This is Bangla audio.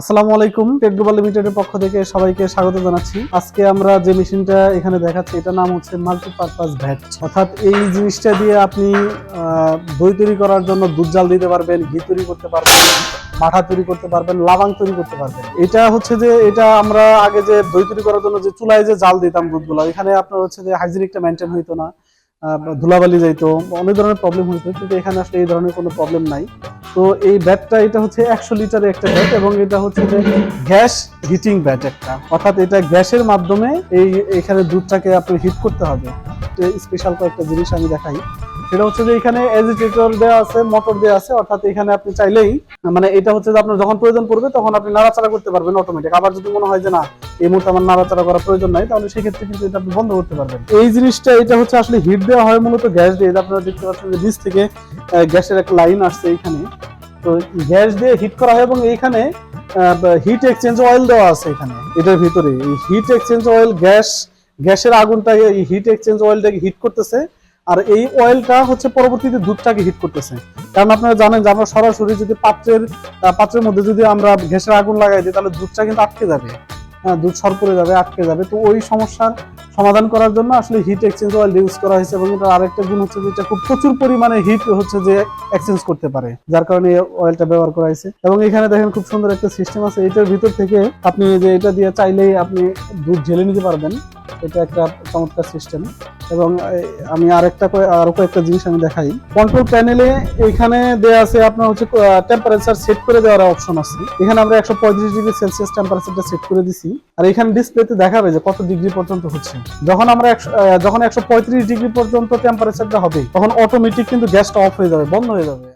আসসালামু আলাইকুম টেক গ্লোবাল লিমিটেডের পক্ষ থেকে সবাইকে স্বাগত জানাচ্ছি। আজকে আমরা যে মেশিনটা এখানে দেখাচ্ছি এটা নাম হচ্ছে মাল্টিপারপাস ভ্যাট অর্থাৎ এই জিনিসটা দিয়ে আপনি দই তৈরি করার জন্য দুধ জাল দিতে পারবেন, ঘি তৈরি করতে পারবেন, মাঠা তৈরি করতে পারবেন, লাবাং তৈরি করতে পারবেন। এটা হচ্ছে যে, এটা আমরা আগে যে দই তৈরি করার জন্য যে চুলায় যে জাল দিতাম দুধগুলো, এখানে আপনার হচ্ছে যে হাইজিনিকটা মেনটেন হইতো না ধুলাবালি যাইতো, অনেক ধরনের প্রবলেম হইতো, কিন্তু এখানে আসলে এই ধরনের কোনো প্রবলেম নাই। তো এই ব্যাটটা, এটা হচ্ছে একশো লিটারের একটা ব্যাট এবং এটা হচ্ছে যে গ্যাস হিটিং ব্যাট একটা। অর্থাৎ এটা গ্যাসের মাধ্যমে এই, এখানে দুধটাকে আপনি হিট করতে হবে। স্পেশাল কয়েকটা জিনিস আমি দেখাই। সেটা হচ্ছে যে এখানে এজিটেটর দেওয়া আছে মোটর দেওয়া আছে, অর্থাৎ এখানে আপনি চাইলেই মানে এটা হচ্ছে যে আপনার যখন প্রয়োজন পড়বে তখন আপনি নাড়াচাড়া করতে পারবেন অটোমেটিক আবার যদি মনে হয় যে না, এই মুহূর্তে আমার নাড়াচাড়া করার প্রয়োজন নাই, তাহলে সেক্ষেত্রে কিন্তু এটা আপনি বন্ধ করতে পারবেন। এই জিনিসটা, এটা হচ্ছে আসলে হিট দেওয়া হয় মূলত গ্যাস দিয়ে। আপনারা দেখতে পাচ্ছেন যে নিচ থেকে গ্যাসের একটা লাইন আসছে এখানে। তো গ্যাস দিয়ে হিট করা হয় এবং এইখানে হিট এক্সচেঞ্জ অয়েল দেওয়া আছে এখানে। এটার ভিতরে হিট এক্সচেঞ্জ অয়েল গ্যাস গ্যাসের আগুনটা হিট এক্সচেঞ্জ অয়েলটাকে হিট করতেছে। আর এই অয়েলটা হচ্ছে পরবর্তীতে দুধটাকে হিট করতেছে। কারণ আপনারা জানেন যে আমরা সরাসরি যদি পাত্রের পাত্রের মধ্যে যদি আমরা গ্যাসের আগুন লাগাই দিই, তাহলে দুধটা কিন্তু আটকে যাবে। হ্যাঁ দুধ সর পড়ে যাবে, আটকে যাবে। তো ওই সমস্যার সমাধান করার জন্য আসলে হিট এক্সচেঞ্জ অয়েল ইউজ করা হয়েছে এবং এটার আরেকটা গুণ হচ্ছে যে এটা খুব প্রচুর পরিমাণে হিট হচ্ছে যে এক্সচেঞ্জ করতে পারে, যার কারণে এই অয়েলটা ব্যবহার করা হয়েছে। এবং এখানে দেখেন খুব সুন্দর একটা সিস্টেম আছে, এটার ভিতর থেকে আপনি যে এটা দিয়ে চাইলেই আপনি দুধ ঝেলে নিতে পারবেন। এটা একটা চমৎকার সিস্টেম এবং আমি আরেকটা আরও কয়েকটা জিনিস আমি দেখাই। কন্ট্রোল প্যানেলে এখানে দেওয়া আছে আপনার হচ্ছে টেম্পারেচার সেট করে দেওয়ার অপশন আছে। এখানে আমরা একশো পঁয়ত্রিশ ডিগ্রি সেলসিয়াস টেম্পারেচারটা সেট করে দিছি। আর এখানে ডিসপ্লেতে দেখাবে যে কত ডিগ্রি পর্যন্ত হচ্ছে। যখন আমরা যখন একশো পঁয়ত্রিশ ডিগ্রি পর্যন্ত টেম্পারেচারটা হবে, তখন অটোমেটিক কিন্তু গ্যাসটা অফ হয়ে যাবে, বন্ধ হয়ে যাবে।